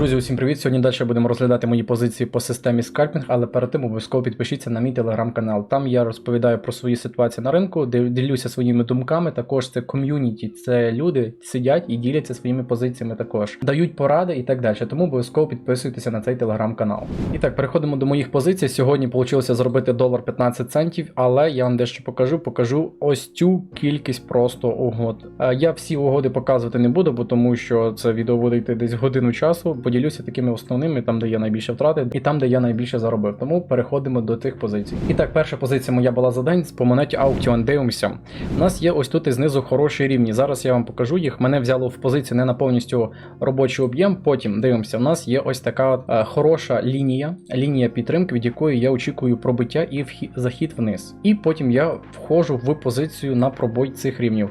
Друзі, усім привіт! Сьогодні далі будемо розглядати мої позиції по системі скальпінг, але перед тим обов'язково підпишіться на мій телеграм-канал. Там я розповідаю про свої ситуації на ринку, ділюся своїми думками. Також це ком'юніті, це люди сидять і діляться своїми позиціями також, дають поради і так далі. Тому обов'язково підписуйтеся на цей телеграм-канал. І так, переходимо до моїх позицій. Сьогодні вийшло зробити долар 15 центів, але я вам дещо покажу. Покажу ось цю кількість просто угод. Е, Я всі угоди показувати не буду, бо тому що це відео буде йти десь годину часу. Поділюся такими основними, там де я найбільше втратив, і там, де я найбільше заробив. Тому переходимо до тих позицій. І так, перша позиція моя була за день по монеті Auction. Дивимося. У нас є ось тут і знизу хороші рівні. Зараз я вам покажу їх. Мене взяло в позиції не на повністю робочий об'єм. Потім дивимося. У нас є ось така е, хороша лінія, лінія підтримки, від якої я очікую пробиття і вхід, захід вниз. І потім я входжу в позицію на пробой цих рівнів.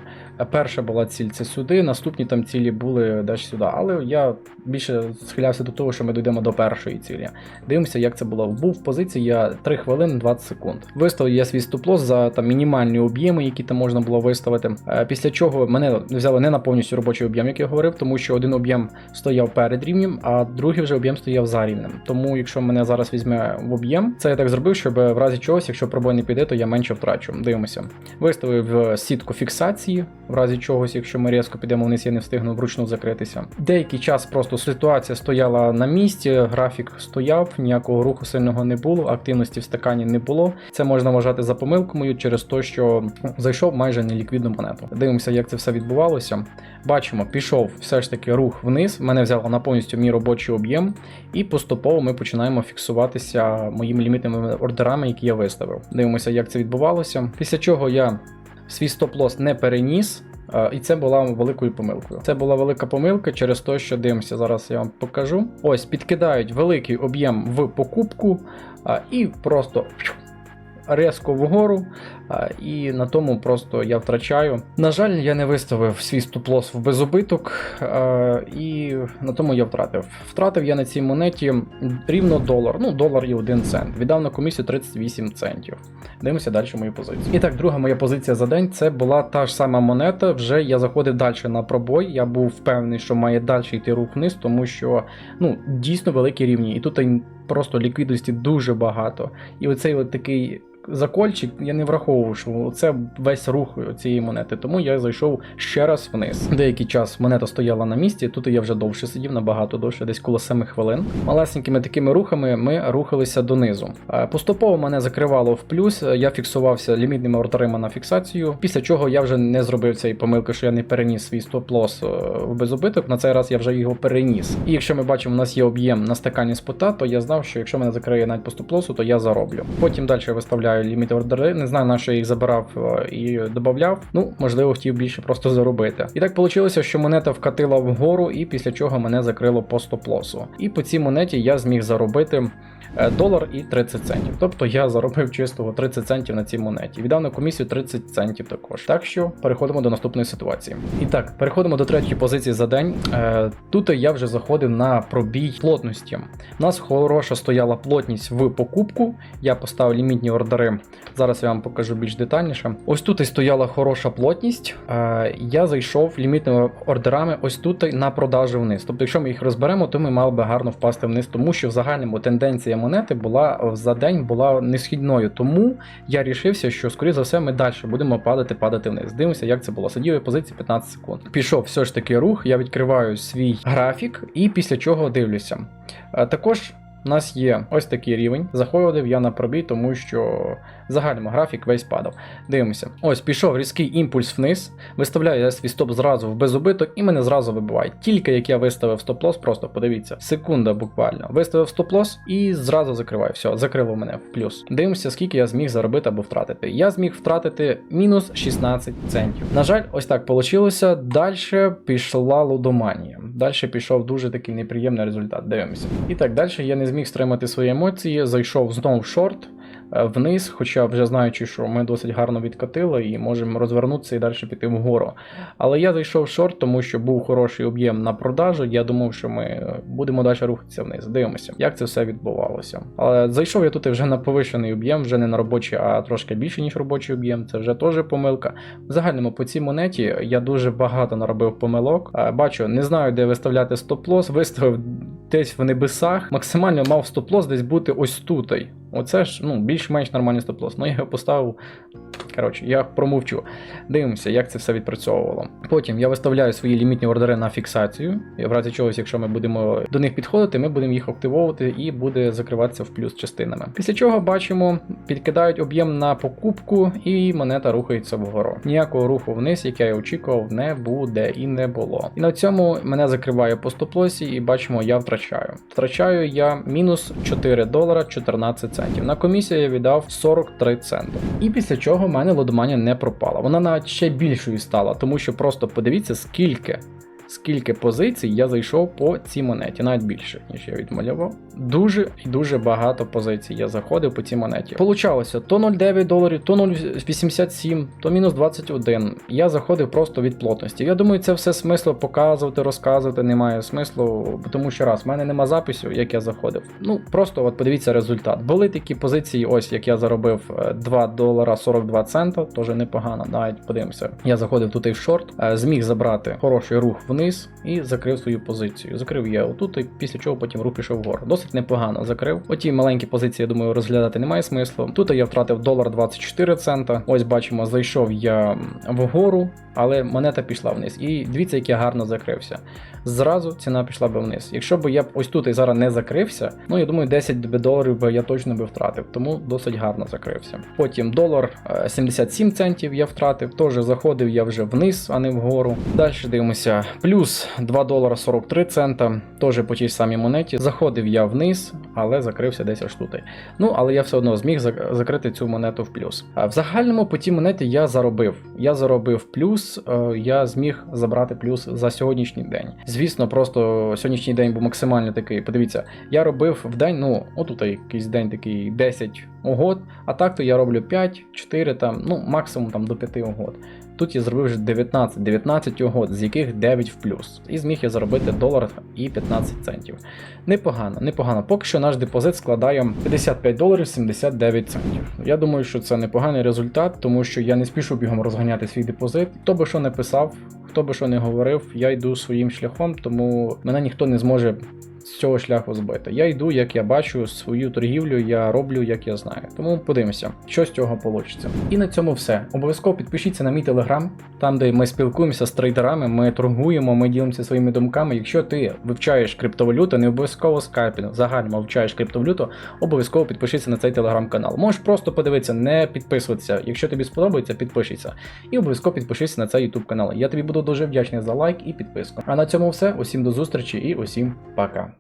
Перша була ціль це сюди, наступні там цілі були десь сюди. Але я більше схилявся до того, що ми дійдемо до першої цілі. Дивимося, як це було. Був в позиції я 3 хвилини 20 секунд. Виставив я свій стоп-лосс за там мінімальні об'єми, які там можна було виставити. Е, Після чого мене взяли не на повністю робочий об'єм, як я говорив, тому що один об'єм стояв перед рівнем, а другий вже об'єм стояв за рівнем. Тому, якщо мене зараз візьме в об'єм, це я так зробив, щоб в разі чогось, якщо пробой не піде, то я менше втрачу. Дивимося. Виставив е, сітку фіксації, в разі чогось, якщо ми різко підемо вниз, я не встигну вручну закритися. Деякий час просто ситуація стояла на місці, графік стояв, ніякого руху сильного не було, активності в стакані не було. Це можна вважати за помилку мою через те, що ну, зайшов майже неліквідну монету. Дивимося, як це все відбувалося. Бачимо, пішов все ж таки рух вниз. Мене взяло на повністю мій робочий об'єм, і поступово ми починаємо фіксуватися моїми лімітними ордерами, які я виставив. Дивимося, як це відбувалося. Після чого я свій стоп-лосс не переніс. Е, І це була великою помилкою. Це була велика помилка через те, що дивимося, зараз я вам покажу. Ось підкидають великий об'єм в покупку і просто резко вгору, і на тому просто я втрачаю. На жаль, я не виставив свій стоп-лосс в безубиток, і на тому я втратив. Втратив я на цій монеті рівно долар, ну долар і один цент. Віддав на комісію 38 центів. Дивимося далі мою позицію. І так, друга моя позиція за день це була та ж сама монета. Вже я заходив далі на пробой. Я був впевнений, що має далі йти рух вниз, тому що ну дійсно великі рівні. І тут просто ліквідності дуже багато. І оцей от такий. Закольчик я не враховував, що це весь рух цієї монети, тому я зайшов ще раз вниз. Деякий час монета стояла на місці, тут я вже довше сидів, набагато довше, десь коло 7 хвилин. Малесенькими такими рухами ми рухалися донизу. Е, Поступово мене закривало в плюс, е, я фіксувався лімітними ордерами на фіксацію, після чого я вже не зробив цієї помилки, що я не переніс свій стоп-лосс е, в безубиток. На цей раз я вже його переніс. І якщо ми бачимо, у нас є об'єм на стакані спота, то я знав, що якщо мене закриє навіть по стоп-лосу, то я зароблю. Потім далі виставляю ліміт ордери. Не знаю, на що я їх забирав е, і додавав. Ну, можливо, хотів більше просто заробити. І так вийшло, що монета вкатила вгору, і після чого мене закрило по стоп-лосу. І по цій монеті я зміг заробити. е, Долар і 30 центів. Тобто я заробив чистого 30 центів на цій монеті. Віддав на комісію 30 центів також. Так що переходимо до наступної ситуації. І так, переходимо до третьої позиції за день. Е, тут я вже заходив на пробій плотності. У нас хороша стояла плотність в покупку. Я поставив лімітні ордери. Зараз я вам покажу більш детальніше. Ось тут і стояла хороша плотність. Е, я зайшов лімітними ордерами ось тут на продажу вниз. Тобто, якщо ми їх розберемо, то ми мали би гарно впасти вниз, тому що в загальному тенденція монети була за день була несхідною. Тому я рішився, що скоріше за все ми далі будемо падати, падати вниз. Дивимося, як це було. Сидів я позиції 15 секунд. Пішов все ж таки рух. Я відкриваю свій графік і після чого дивлюся. Е, Також. У нас є ось такий рівень. Заходив я на пробій, тому що загальному графік весь падав. Дивимося. Ось пішов різкий імпульс вниз. Виставляю я свій стоп зразу в безубиток і мене зразу вибиває. Тільки як я виставив стоп-лосс, просто подивіться, секунда буквально. Виставив стоп-лосс і зразу закриваю. Все, закрило мене в плюс. Дивимося, скільки я зміг заробити або втратити. Я зміг втратити мінус 16 центів. На жаль, ось так вийшло. Далі пішла лудоманія. Далі пішов дуже такий неприємний результат. Дивимося. І так далі я не зміг стримати свої емоції. Зайшов знову в шорт. Е, вниз, хоча вже знаючи, що ми досить гарно відкатили і можемо розвернутися і далі піти вгору. Але я зайшов шорт, тому що був хороший об'єм на продажу. Я думав, що ми е, будемо далі рухатися вниз. Дивимося, як це все відбувалося. Але зайшов я тут вже на повищений об'єм, вже не на робочий, а трошки більше, ніж робочий об'єм. Це вже теж помилка. В загальному по цій монеті я дуже багато наробив помилок. Е, Бачу, не знаю, де виставляти стоп-лос, виставив десь в небесах. Максимально мав стоп-лос десь бути ось тут. Оце ж ну, більш-менш нормальний стоп-лос. Ну я його поставив. Коротше, я промовчу. Дивимося, як це все відпрацьовувало. Потім я виставляю свої лімітні ордери на фіксацію. І в разі чогось, якщо ми будемо до них підходити, ми будемо їх активовувати і буде закриватися в плюс частинами. Після чого бачимо, підкидають об'єм на покупку, і монета рухається вгору. Ніякого руху вниз, як я і очікував, не буде і не було. І на цьому мене закриває по стоп-лосі, і бачимо, я втрачаю. Втрачаю я мінус 4 долара 14 центів. На комісію я віддав 43 центи. І після чого в мене лодоманія не пропала. Вона навіть ще більшою стала, тому що просто подивіться, скільки. Скільки позицій я зайшов по цій монеті, навіть більше, ніж я відмалював. Дуже і дуже багато позицій я заходив по цій монеті. Получалося то 0,9 доларів, то 0,87, то мінус 21. Я заходив просто від плотності. Я думаю, це все смисло показувати, розказувати немає смислу, тому що раз, в мене нема запису, як я заходив. Ну просто от подивіться результат. Були такі позиції, ось як я заробив е, 2 долара 42 цента, теж непогано. Навіть подивимося. Я заходив тут і в шорт, е, зміг забрати хороший рух вниз і закрив свою позицію. Закрив я отут, і після чого потім рух пішов вгору. Досить непогано закрив. Оті маленькі позиції, я думаю, розглядати немає смислу. Тут я втратив долар 24 цента. Ось бачимо, зайшов я вгору, але монета пішла вниз. І дивіться, як я гарно закрився. Зразу ціна пішла би вниз. Якщо б я ось тут і зараз не закрився, ну я думаю, 10 доларів би я точно би втратив, тому досить гарно закрився. Потім долар е, 77 центів я втратив, теж заходив я вже вниз, а не вгору. Далі дивимося. Плюс 2 долара 43 цента, теж по тій самій монеті. Заходив я вниз, але закрився десь аж тут. Ну, але я все одно зміг закрити цю монету в плюс. В загальному по тій монеті я заробив. Я заробив плюс, е, я зміг забрати плюс за сьогоднішній день. Звісно, просто сьогоднішній день був максимально такий. Подивіться, я робив в день, ну, отут якийсь день такий 10 угод, а так то я роблю 5, 4, там, ну, максимум там до 5 угод. Тут я зробив вже 19, 19 угод, з яких 9 в плюс. І зміг я заробити долар і 15 центів. Непогано, непогано. Поки що наш депозит складає 55 доларів 79 центів. Я думаю, що це непоганий результат, тому що я не спішу бігом розганяти свій депозит. Хто би що не писав, хто би що не говорив, я йду своїм шляхом, тому мене ніхто не зможе з цього шляху збити. Я йду, як я бачу, свою торгівлю я роблю, як я знаю. Тому подивимося, що з цього вийде. І на цьому все. Обов'язково підпишіться на мій телеграм, там де ми спілкуємося з трейдерами, ми торгуємо, ми ділимося своїми думками. Якщо ти вивчаєш криптовалюту, не обов'язково скайпінг, загально вивчаєш криптовалюту, обов'язково підпишіться на цей телеграм-канал. Можеш просто подивитися, не підписуватися. Якщо тобі сподобається, підпишися. І обов'язково підпишися на цей YouTube канал. Я тобі буду дуже вдячний за лайк і підписку. А на цьому все. Усім до зустрічі і усім пока.